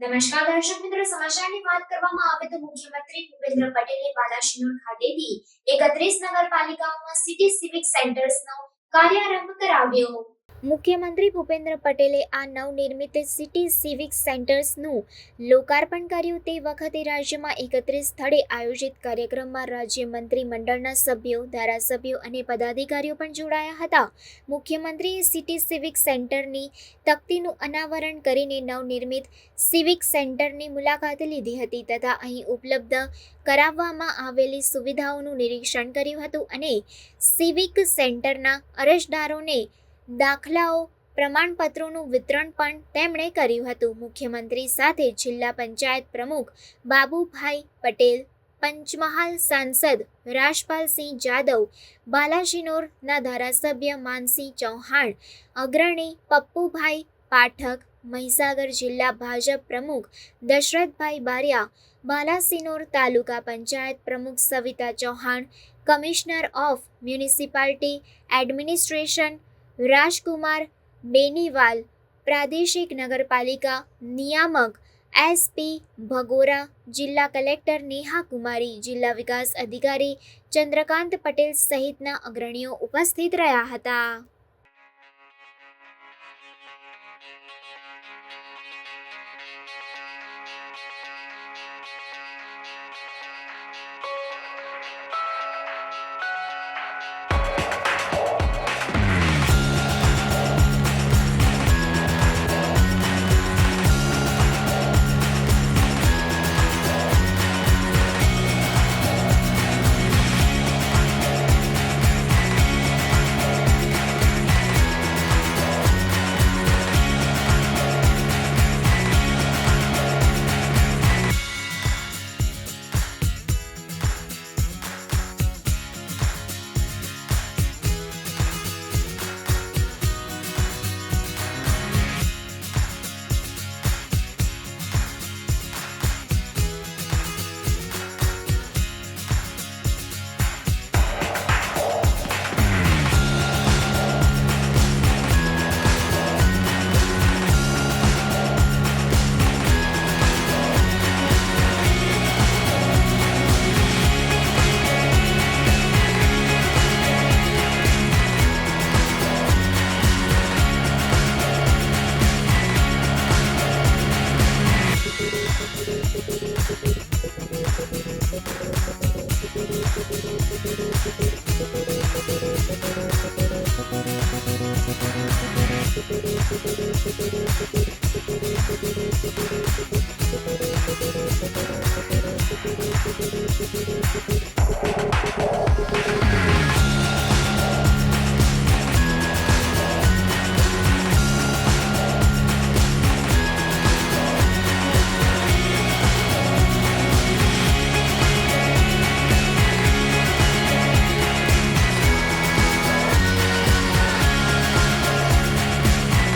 નમસ્કાર દર્શક મિત્રો, સમાચારની વાત કરવામાં આવે તો મુખ્યમંત્રી ભૂપેન્દ્ર પટેલે બાલાશિનોર ખાતેથી એકત્રીસ નગરપાલિકાઓમાં સિટી સિવિક સેન્ટર્સનો કાર્યારંભ કરાવ્યો. મુખ્યમંત્રી ભૂપેન્દ્ર પટેલે આ નવનિર્મિત સિટી સિવિક સેન્ટર્સનું લોકાર્પણ કર્યું. તે વખતે રાજ્યમાં એકત્રીસ સ્થળે આયોજિત કાર્યક્રમમાં રાજ્ય મંત્રીમંડળના સભ્યો, ધારાસભ્યો અને પદાધિકારીઓ પણ જોડાયા હતા. મુખ્યમંત્રીએ સિટી સિવિક સેન્ટરની તકતીનું અનાવરણ કરીને નવનિર્મિત સિવિક સેન્ટરની મુલાકાત લીધી હતી તથા અહીં ઉપલબ્ધ કરાવવામાં આવેલી સુવિધાઓનું નિરીક્ષણ કર્યું હતું અને સિવિક સેન્ટરના અરજદારોને દાખલાઓ, પ્રમાણપત્રોનું વિતરણ પણ તેમણે કર્યું હતું. મુખ્યમંત્રી સાથે જિલ્લા પંચાયત પ્રમુખ બાબુભાઈ પટેલ, પંચમહાલ સાંસદ રાજપાલસિંહ જાદવ બાલાશિનોરના ધારાસભ્ય માનસિંહ ચૌહાણ, અગ્રણી પપ્પુભાઈ પાઠક, મહીસાગર જિલ્લા ભાજપ પ્રમુખ દશરથભાઈ બારિયા, બાલાસિનોર તાલુકા પંચાયત પ્રમુખ Savita Chauhan, commissioner of municipality administration Rajkumar Beniwal, પ્રાદેશિક નગરપાલિકા નિયામક એસપી ભગોરા, જિલ્લા કલેક્ટર નેહા કુમારી, જિલ્લા વિકાસ અધિકારી ચંદ્રકાંત પટેલ સહિતના અગ્રણીઓ ઉપસ્થિત રહ્યા હતા.